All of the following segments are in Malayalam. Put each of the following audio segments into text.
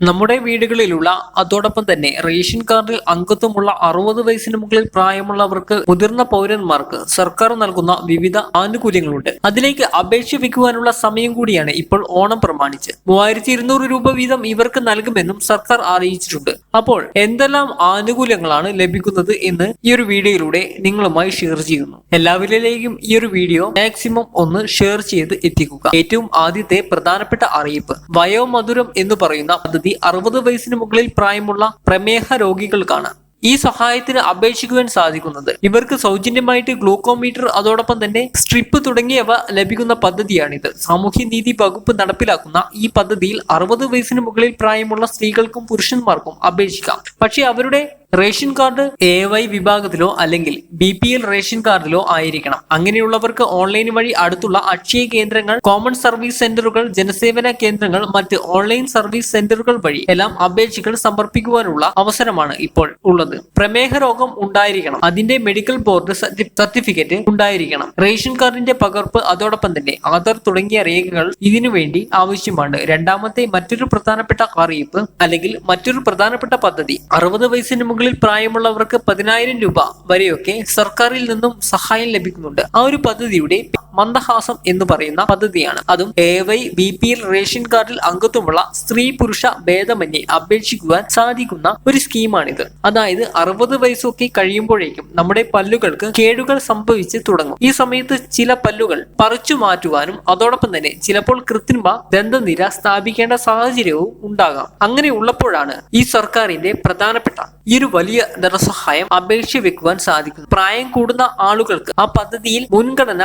നമ്മുടെ വീടുകളിലുള്ള അതോടൊപ്പം തന്നെ റേഷൻ കാർഡിൽ അംഗത്വമുള്ള അറുപത് വയസ്സിന് മുകളിൽ പ്രായമുള്ളവർക്ക് മുതിർന്ന പൗരന്മാർക്ക് സർക്കാർ നൽകുന്ന വിവിധ ആനുകൂല്യങ്ങളുണ്ട്. അതിലേക്ക് അപേക്ഷ വെക്കുവാനുള്ള സമയം കൂടിയാണ് ഇപ്പോൾ ഓണം പ്രമാണിച്ച്. മൂവായിരത്തി ഇരുന്നൂറ് രൂപ വീതം ഇവർക്ക് നൽകുമെന്നും സർക്കാർ അറിയിച്ചിട്ടുണ്ട്. അപ്പോൾ എന്തെല്ലാം ആനുകൂല്യങ്ങളാണ് ലഭിക്കുന്നത് എന്ന് ഈ ഒരു വീഡിയോയിലൂടെ നിങ്ങളുമായി ഷെയർ ചെയ്യുന്നു. എല്ലാവരിലേക്കും ഈ ഒരു വീഡിയോ മാക്സിമം ഒന്ന് ഷെയർ ചെയ്ത് എത്തിക്കുക. ഏറ്റവും ആദ്യത്തെ പ്രധാനപ്പെട്ട അറിയിപ്പ് വയോമധുരം എന്ന് പറയുന്ന പദ്ധതി അറുപത് വയസ്സിന് മുകളിൽ പ്രായമുള്ള പ്രമേഹ രോഗികൾക്കാണ് ഈ സഹായത്തിന് അപേക്ഷിക്കുവാൻ സാധിക്കുന്നത്. ഇവർക്ക് സൗജന്യമായിട്ട് ഗ്ലൂക്കോമീറ്റർ അതോടൊപ്പം തന്നെ സ്ട്രിപ്പ് തുടങ്ങിയവ ലഭിക്കുന്ന പദ്ധതിയാണിത്. സാമൂഹ്യനീതി വകുപ്പ് നടപ്പിലാക്കുന്ന ഈ പദ്ധതിയിൽ അറുപത് വയസ്സിന് മുകളിൽ പ്രായമുള്ള സ്ത്രീകൾക്കും പുരുഷന്മാർക്കും അപേക്ഷിക്കാം. പക്ഷേ അവരുടെ റേഷൻ കാർഡ് എ വൈ വിഭാഗത്തിലോ അല്ലെങ്കിൽ ബി പി എൽ റേഷൻ കാർഡിലോ ആയിരിക്കണം. അങ്ങനെയുള്ളവർക്ക് ഓൺലൈൻ വഴി അടുത്തുള്ള അക്ഷയ കേന്ദ്രങ്ങൾ കോമൺ സർവീസ് സെന്ററുകൾ ജനസേവന കേന്ദ്രങ്ങൾ മറ്റ് ഓൺലൈൻ സർവീസ് സെന്ററുകൾ വഴി എല്ലാം അപേക്ഷകൾ സമർപ്പിക്കുവാനുള്ള അവസരമാണ് ഇപ്പോൾ ഉള്ളത്. പ്രമേഹ രോഗം ഉണ്ടായിരിക്കണം. അതിന്റെ മെഡിക്കൽ ബോർഡ് സർട്ടിഫിക്കറ്റ് ഉണ്ടായിരിക്കണം. റേഷൻ കാർഡിന്റെ പകർപ്പ് അതോടൊപ്പം തന്നെ ആധാർ തുടങ്ങിയ രേഖകൾ ഇതിനു വേണ്ടി ആവശ്യമാണ്. രണ്ടാമത്തെ മറ്റൊരു പ്രധാനപ്പെട്ട അറിയിപ്പ് അല്ലെങ്കിൽ മറ്റൊരു പ്രധാനപ്പെട്ട പദ്ധതി അറുപത് വയസ്സിന് മുകളിൽ പ്രായമുള്ളവർക്ക് പതിനായിരം രൂപ വരെയൊക്കെ സർക്കാരിൽ നിന്നും സഹായം ലഭിക്കുന്നുണ്ട്. ആ ഒരു പദ്ധതിയുടെ മന്ദഹാസം എന്ന് പറയുന്ന പദ്ധതിയാണ്. അതും A Y B P L ration കാർഡിൽ അംഗത്വമുള്ള സ്ത്രീ പുരുഷ ഭേദമന്യേ അപേക്ഷിക്കുവാൻ സാധിക്കുന്ന ഒരു സ്കീമാണിത്. അതായത് അറുപത് വയസ്സൊക്കെ കഴിയുമ്പോഴേക്കും നമ്മുടെ പല്ലുകൾക്ക് കേടുകൾ സംഭവിച്ച് തുടങ്ങും. ഈ സമയത്ത് ചില പല്ലുകൾ പറിച്ചു മാറ്റുവാനും അതോടൊപ്പം തന്നെ ചിലപ്പോൾ കൃത്രിമ ദന്തനിര സ്ഥാപിക്കേണ്ട സാഹചര്യവും ഉണ്ടാകാം. അങ്ങനെ ഉള്ളപ്പോഴാണ് ഈ സർക്കാരിന്റെ പ്രധാനപ്പെട്ട ഈ ഒരു വലിയ ധനസഹായം അപേക്ഷ വെക്കുവാൻ സാധിക്കുന്നത്. പ്രായം കൂടുന്ന ആളുകൾക്ക് ആ പദ്ധതിയിൽ മുൻഗണന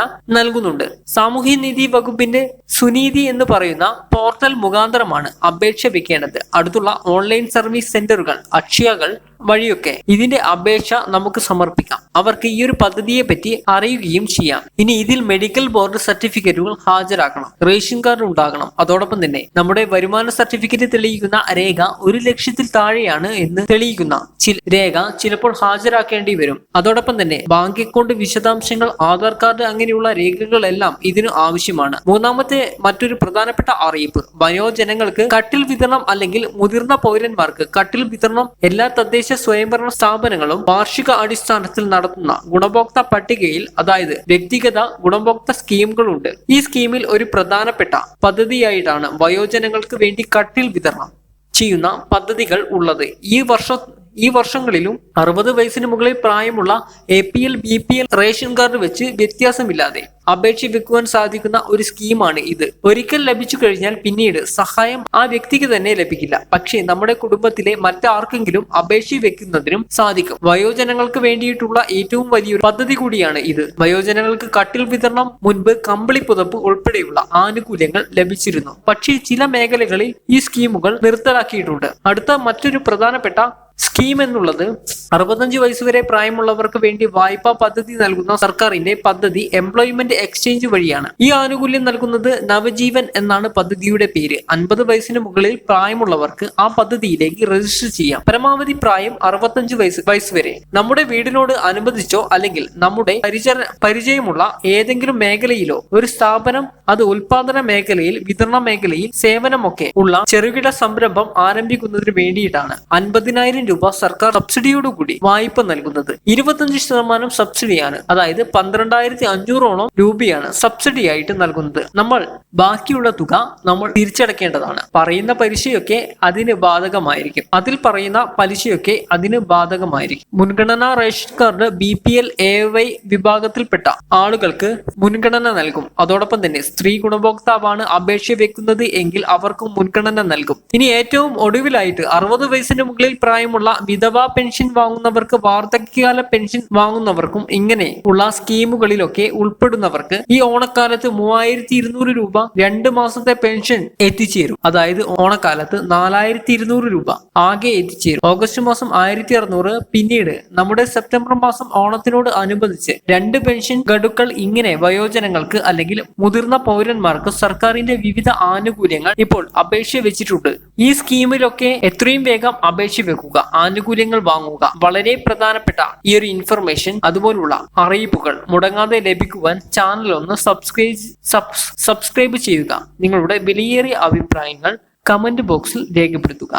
നൽകുന്നുണ്ട്. സാമൂഹ്യനീതി വകുപ്പിന്റെ സുനീതി എന്ന് പറയുന്ന പോർട്ടൽ മുഖാന്തരമാണ് അപേക്ഷ വെക്കേണ്ടത്. അടുത്തുള്ള ഓൺലൈൻ സർവീസ് സെന്ററുകൾ അക്ഷയകൾ വഴിയൊക്കെ. ഇതിന്റെ അപേക്ഷ നമുക്ക് സമർപ്പിക്കാം. അവർക്ക് ഈ ഒരു പദ്ധതിയെ പറ്റി അറിയുകയും ചെയ്യാം. ഇനി ഇതിൽ മെഡിക്കൽ ബോർഡ് സർട്ടിഫിക്കറ്റുകൾ ഹാജരാക്കണം. റേഷൻ കാർഡ് ഉണ്ടാകണം. അതോടൊപ്പം തന്നെ നമ്മുടെ വരുമാന സർട്ടിഫിക്കറ്റ് തെളിയിക്കുന്ന രേഖ ഒരു ലക്ഷത്തിൽ താഴെയാണ് എന്ന് തെളിയിക്കുന്ന രേഖ ചിലപ്പോൾ ഹാജരാക്കേണ്ടി വരും. അതോടൊപ്പം തന്നെ ബാങ്ക് അക്കൗണ്ട് വിശദാംശങ്ങൾ ആധാർ കാർഡ് അങ്ങനെയുള്ള രേഖകളെല്ലാം ഇതിന് ആവശ്യമാണ്. മൂന്നാമത്തെ മറ്റൊരു പ്രധാനപ്പെട്ട അറിയിപ്പ്. വയോജനങ്ങൾക്ക് കട്ടിൽ വിതരണം അല്ലെങ്കിൽ മുതിർന്ന പൗരന്മാർക്ക് കട്ടിൽ വിതരണം എല്ലാ തദ്ദേശ സ്വയംഭരണ സ്ഥാപനങ്ങളും വാർഷിക അടിസ്ഥാനത്തിൽ നടത്തുന്ന ഗുണഭോക്ത പട്ടികയിൽ അതായത് വ്യക്തിഗത ഗുണഭോക്ത സ്കീമുകളുണ്ട്. ഈ സ്കീമിൽ ഒരു പ്രധാനപ്പെട്ട പദ്ധതിയായിട്ടാണ് വയോജനങ്ങൾക്ക് വേണ്ടി കട്ടിൽ വിതരണം ചെയ്യുന്ന പദ്ധതികൾ ഉള്ളത്. ഈ വർഷ ഈ വർഷങ്ങളിലും അറുപത് വയസ്സിന് മുകളിൽ പ്രായമുള്ള A P L B P L ration card വെച്ച് വ്യത്യാസമില്ലാതെ അപേക്ഷ വെക്കുവാൻ സാധിക്കുന്ന ഒരു സ്കീമാണ് ഇത്. ഒരിക്കൽ ലഭിച്ചു കഴിഞ്ഞാൽ പിന്നീട് സഹായം ആ വ്യക്തിക്ക് തന്നെ ലഭിക്കില്ല. പക്ഷേ നമ്മുടെ കുടുംബത്തിലെ മറ്റാർക്കെങ്കിലും അപേക്ഷ വെക്കുന്നതിനും സാധിക്കും. വയോജനങ്ങൾക്ക് വേണ്ടിയിട്ടുള്ള ഏറ്റവും വലിയൊരു പദ്ധതി കൂടിയാണ് ഇത്. വയോജനങ്ങൾക്ക് കട്ടിൽ വിതരണം മുൻപ് കമ്പിളി പുതപ്പ് ഉൾപ്പെടെയുള്ള ആനുകൂല്യങ്ങൾ ലഭിച്ചിരുന്നു. പക്ഷേ ചില മേഖലകളിൽ ഈ സ്കീമുകൾ നിർത്തലാക്കിയിട്ടുണ്ട്. അടുത്ത മറ്റൊരു പ്രധാനപ്പെട്ട സ്കീം എന്നുള്ളത് അറുപത്തഞ്ച് വയസ്സ് വരെ പ്രായമുള്ളവർക്ക് വേണ്ടി വായ്പാ പദ്ധതി നൽകുന്ന സർക്കാരിന്റെ പദ്ധതി എംപ്ലോയ്മെന്റ് എക്സ്ചേഞ്ച് വഴിയാണ്. ഈ ആനുകൂല്യം നൽകുന്നത് നവജീവൻ എന്നാണ് പദ്ധതിയുടെ പേര്. അൻപത് വയസ്സിന് മുകളിൽ പ്രായമുള്ളവർക്ക് ആ പദ്ധതിയിലേക്ക് രജിസ്റ്റർ ചെയ്യാം. പരമാവധി പ്രായം അറുപത്തഞ്ച് വയസ്സ് വയസ്സ് വരെ. നമ്മുടെ വീടിനോട് അനുബന്ധിച്ചോ അല്ലെങ്കിൽ നമ്മുടെ പരിചയമുള്ള ഏതെങ്കിലും മേഖലയിലോ ഒരു സ്ഥാപനം അത് ഉൽപാദന മേഖലയിൽ വിതരണ മേഖലയിൽ സേവനമൊക്കെ ഉള്ള ചെറുകിട സംരംഭം ആരംഭിക്കുന്നതിന് വേണ്ടിയിട്ടാണ്. അൻപതിനായിരം രൂപ സർക്കാർ സബ്സിഡിയോടുകൂടി വായ്പ നൽകുന്നത്. ഇരുപത്തഞ്ച് ശതമാനം സബ്സിഡിയാണ്. അതായത് പന്ത്രണ്ടായിരത്തി അഞ്ഞൂറോളം രൂപയാണ് സബ്സിഡി ആയിട്ട് നൽകുന്നത്. നമ്മൾ ബാക്കിയുള്ള തുക നമ്മൾ തിരിച്ചടക്കേണ്ടതാണ്. പറയുന്ന പലിശയൊക്കെ അതിന് ബാധകമായിരിക്കും. അതിൽ പറയുന്ന പലിശയൊക്കെ അതിന് ബാധകമായിരിക്കും. മുൻഗണനാ ration card B P L A Y വിഭാഗത്തിൽപ്പെട്ട ആളുകൾക്ക് മുൻഗണന നൽകും. അതോടൊപ്പം തന്നെ സ്ത്രീ ഗുണഭോക്താവാണ് അപേക്ഷ വെക്കുന്നത് എങ്കിൽ അവർക്ക് മുൻഗണന നൽകും. ഇനി ഏറ്റവും ഒടുവിലായിട്ട് അറുപത് വയസ്സിന് മുകളിൽ പ്രായമുള്ള വിധവാ പെൻഷൻ വാങ്ങുന്നവർക്ക് വാർദ്ധക്യകാല പെൻഷൻ വാങ്ങുന്നവർക്കും ഇങ്ങനെ ഉള്ള സ്കീമുകളിലൊക്കെ ഉൾപ്പെടുന്നവർക്ക് ഈ ഓണക്കാലത്ത് മൂവായിരത്തി ഇരുന്നൂറ് രൂപ രണ്ട് മാസത്തെ പെൻഷൻ എത്തിച്ചേരും. അതായത് ഓണക്കാലത്ത് നാലായിരത്തി ഇരുന്നൂറ് രൂപ ആകെ എത്തിച്ചേരും. ഓഗസ്റ്റ് മാസം ആയിരത്തി അറുന്നൂറ് പിന്നീട് നമ്മുടെ സെപ്റ്റംബർ മാസം ഓണത്തിനോട് അനുബന്ധിച്ച് രണ്ട് പെൻഷൻ ഗഡുക്കൾ ഇങ്ങനെ വയോജനങ്ങൾക്ക് അല്ലെങ്കിൽ മുതിർന്ന പൗരന്മാർക്ക് സർക്കാരിന്റെ വിവിധ ആനുകൂല്യങ്ങൾ ഇപ്പോൾ അപേക്ഷ വെച്ചിട്ടുണ്ട്. ഈ സ്കീമിലൊക്കെ എത്രയും വേഗം അപേക്ഷ വെക്കുക ആനുകൂല്യങ്ങൾ വാങ്ങുക. വളരെ പ്രധാനപ്പെട്ട ഈ ഒരു ഇൻഫർമേഷൻ അതുപോലുള്ള അറിയിപ്പുകൾ മുടങ്ങാതെ ലഭിക്കുവാൻ ചാനൽ ഒന്ന് സബ്സ്ക്രൈബ് സബ്സ്ക്രൈബ് ചെയ്യുക. നിങ്ങളുടെ വിലയേറിയ അഭിപ്രായങ്ങൾ കമന്റ് ബോക്സിൽ രേഖപ്പെടുത്തുക.